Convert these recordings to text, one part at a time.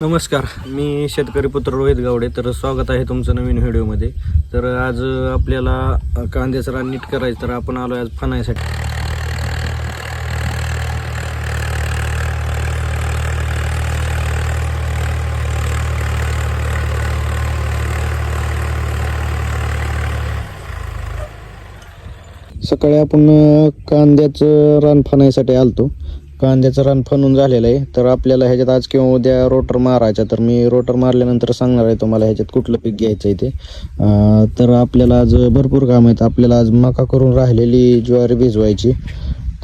नमस्कार मी शेतकरी पुत्र रोहित गावडे तर स्वागत आहे तुमचं नवीन व्हिडिओमध्ये. तर आज आपल्याला कांद्याचं रान नीट करायचं तर आपण आलो आज फणायसाठी. सकाळी आपण कांद्याचं रान फणायसाठी आलतो. कांद्याचं रान फणून झालेलं आहे. तर आपल्याला ह्याच्यात आज किंवा उद्या रोटर मारायचा. तर मी रोटर मारल्यानंतर सांगणार आहे तुम्हाला ह्याच्यात कुठलं पीक घ्यायचं आहे ते. तर आपल्याला आज भरपूर काम आहेत. आपल्याला आज मका करून राहिलेली ज्वारी भिजवायची.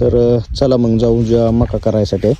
तर चला मग जाऊ ज्या मका करायसाठी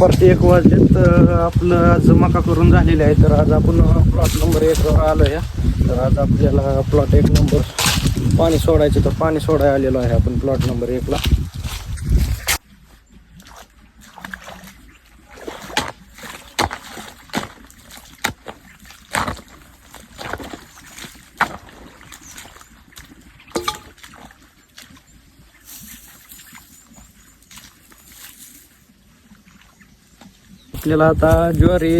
दुपारचे एक वाजले तर आपलं आज मका करून झालेले आहे. तर आज आपण प्लॉट नंबर एकवर आलो आहे तर आज आपल्याला प्लॉट एक नंबर पाणी सोडायचं तर पाणी सोडायला आलेलो आहे आपण प्लॉट नंबर एकला आपल्याला आता ज्वारी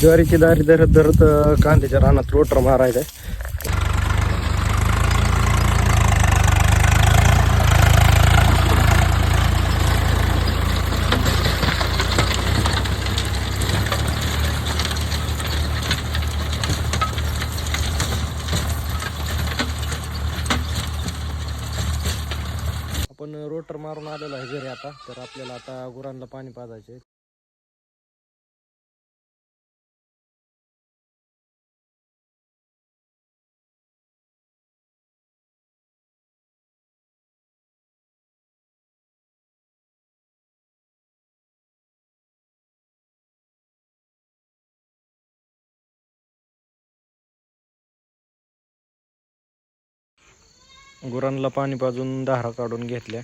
ज्वारीची दारी धरत धरत कांद्याच्या रानात रोटर मारायचा आहे आपण रोटर मारून आलेलो आहे घरी आता तर आपल्याला आता गुरांना पाणी पाजायचे गुरांना पाणी पाजून दारा काढून घेतल्या.